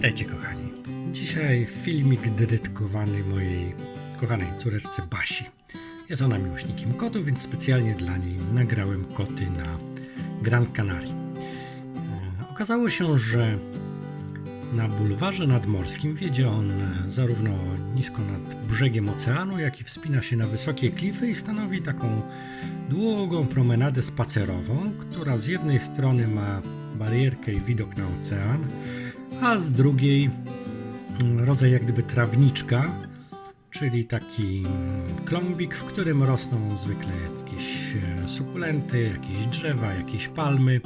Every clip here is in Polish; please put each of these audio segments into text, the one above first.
Witajcie kochani. Dzisiaj filmik dedykowany mojej kochanej córeczce Basi. Jest ona miłośnikiem kotów, więc specjalnie dla niej nagrałem koty na Gran Canaria. E, Okazało się, że na bulwarze nadmorskim wiedzie on e, zarówno nisko nad brzegiem oceanu, jak i wspina się na wysokie klify i stanowi taką długą promenadę spacerową, która z jednej strony ma barierkę i widok na ocean, a z drugiej mm, rodzaj jak gdyby trawniczka, czyli taki klombik, w którym rosną zwykle jakieś e, sukulenty, jakieś drzewa, jakieś palmy.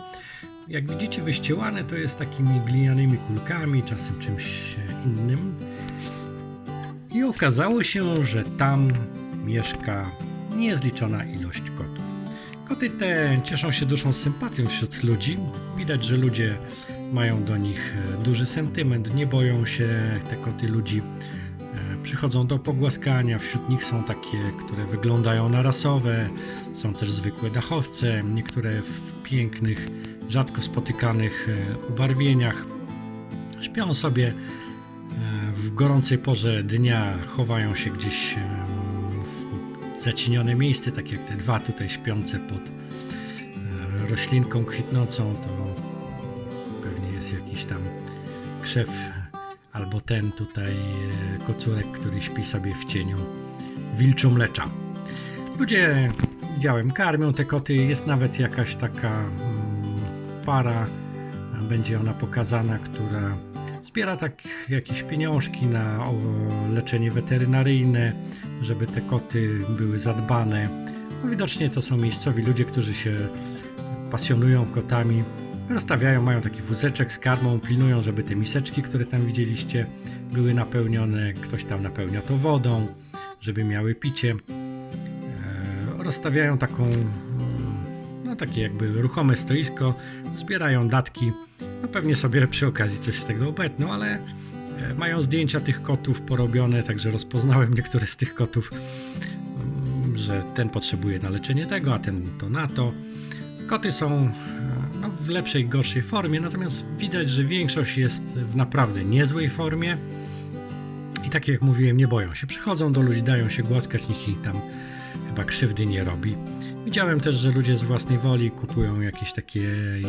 Jak widzicie, wyściełane to jest takimi glinianymi kulkami, czasem czymś e, innym. I okazało się, że tam mieszka niezliczona ilość kotów. Koty te cieszą się dużą sympatią wśród ludzi. Widać, że ludzie mają do nich e, duży sentyment, nie boją się te koty ludzi. E, Przychodzą do pogłaskania, wśród nich są takie, które wyglądają na rasowe, są też zwykłe dachowce, niektóre w pięknych, rzadko spotykanych e, ubarwieniach. Śpią sobie w gorącej porze dnia, chowają się gdzieś zacienione miejsce, tak jak te dwa tutaj śpiące pod e, roślinką kwitnącą, to pewnie jest jakiś tam krzew albo ten tutaj e, kocurek, który śpi sobie w cieniu wilczomlecza. Ludzie, widziałem, karmią te koty, jest nawet jakaś taka mm, para, będzie ona pokazana, która zbiera tak jakieś pieniążki na leczenie weterynaryjne, żeby te koty były zadbane. No, widocznie to są miejscowi ludzie, którzy się pasjonują kotami. Rozstawiają, mają taki wózeczek z karmą, pilnują, żeby te miseczki, które tam widzieliście, były napełnione. Ktoś tam napełnia to wodą, żeby miały picie. E, Rozstawiają taką, no takie jakby ruchome stoisko, zbierają datki. No pewnie sobie przy okazji coś z tego obetną, ale e, mają zdjęcia tych kotów porobione, także rozpoznałem niektóre z tych kotów, mm, że ten potrzebuje na leczenie tego, a ten to na to. Koty są e, no, w lepszej, gorszej formie, natomiast widać, że większość jest w naprawdę niezłej formie i tak jak mówiłem, nie boją się. Przychodzą do ludzi, dają się głaskać, nikt im tam chyba krzywdy nie robi. Widziałem też, że ludzie z własnej woli kupują jakieś takie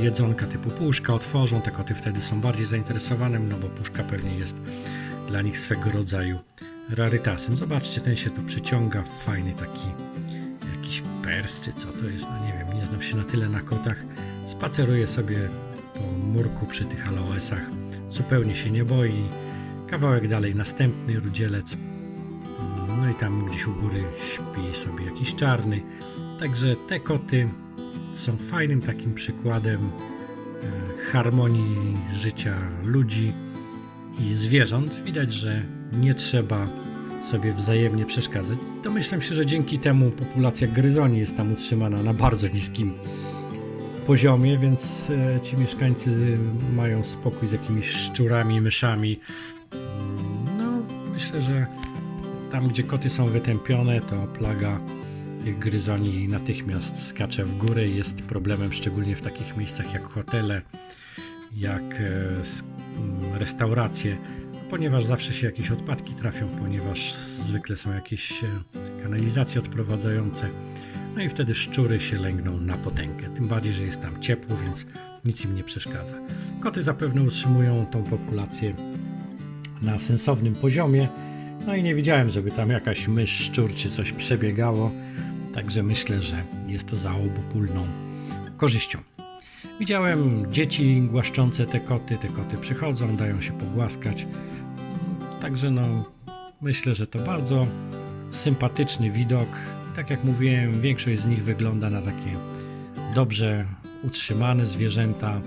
jedzonka typu puszka, otworzą, te koty wtedy są bardziej zainteresowane, no bo puszka pewnie jest dla nich swego rodzaju rarytasem. Zobaczcie, ten się tu przyciąga, fajny taki jakiś pers, czy co to jest, no nie wiem, nie znam się na tyle na kotach. Spaceruje sobie po murku przy tych aloesach, zupełnie się nie boi. Kawałek dalej następny rudzielec. No i tam gdzieś u góry śpi sobie jakiś czarny. Także te koty są fajnym takim przykładem e, harmonii życia ludzi i zwierząt. Widać, że nie trzeba sobie wzajemnie przeszkadzać. Domyślam się, że dzięki temu populacja gryzoni jest tam utrzymana na bardzo niskim poziomie, więc e, ci mieszkańcy mają spokój z jakimiś szczurami, myszami. No, myślę, że tam, gdzie koty są wytępione, to plaga gryzoni natychmiast skacze w górę jest problemem, szczególnie w takich miejscach jak hotele, jak e, s- m, restauracje, ponieważ zawsze się jakieś odpadki trafią, ponieważ zwykle są jakieś e, kanalizacje odprowadzające. No i wtedy szczury się lęgną na potęgę. Tym bardziej, że jest tam ciepło, więc nic im nie przeszkadza. Koty zapewne utrzymują tą populację na sensownym poziomie. No i nie widziałem, żeby tam jakaś mysz, szczur czy coś przebiegało. Także myślę, że jest to za obopólną korzyścią. Widziałem dzieci głaszczące te koty. Te koty przychodzą, dają się pogłaskać. Także no, myślę, że to bardzo sympatyczny widok. Tak jak mówiłem, większość z nich wygląda na takie dobrze utrzymane zwierzęta.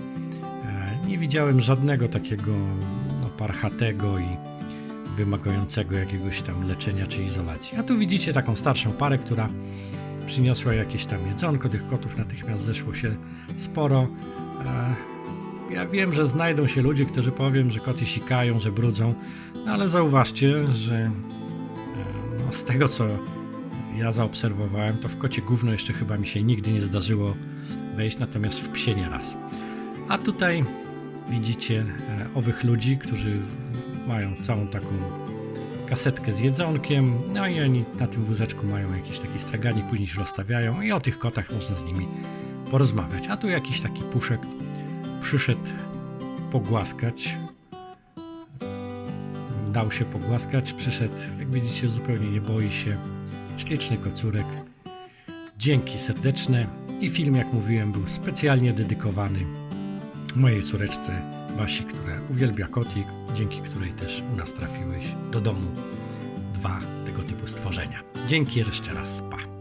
E, Nie widziałem żadnego takiego no, parchatego i wymagającego jakiegoś tam leczenia czy izolacji. A tu widzicie taką starszą parę, która przyniosła jakieś tam jedzonko. Tych kotów natychmiast zeszło się sporo. E, Ja wiem, że znajdą się ludzie, którzy powiedzą, że koty sikają, że brudzą, no ale zauważcie, że e, no, z tego co ja zaobserwowałem, to w kocie gówno jeszcze chyba mi się nigdy nie zdarzyło wejść, natomiast w psie nie raz. A tutaj widzicie e, owych ludzi, którzy mają całą taką kasetkę z jedzonkiem, no i oni na tym wózeczku mają jakiś taki straganik, później się rozstawiają i o tych kotach można z nimi porozmawiać. A tu jakiś taki puszek przyszedł pogłaskać. Dał się pogłaskać, przyszedł, jak widzicie, zupełnie nie boi się. Śliczny kocurek. Dzięki serdeczne. I film, jak mówiłem, był specjalnie dedykowany mojej córeczce Basi, która uwielbia kotik, dzięki której też u nas trafiłeś do domu dwa tego typu stworzenia. Dzięki jeszcze raz, pa.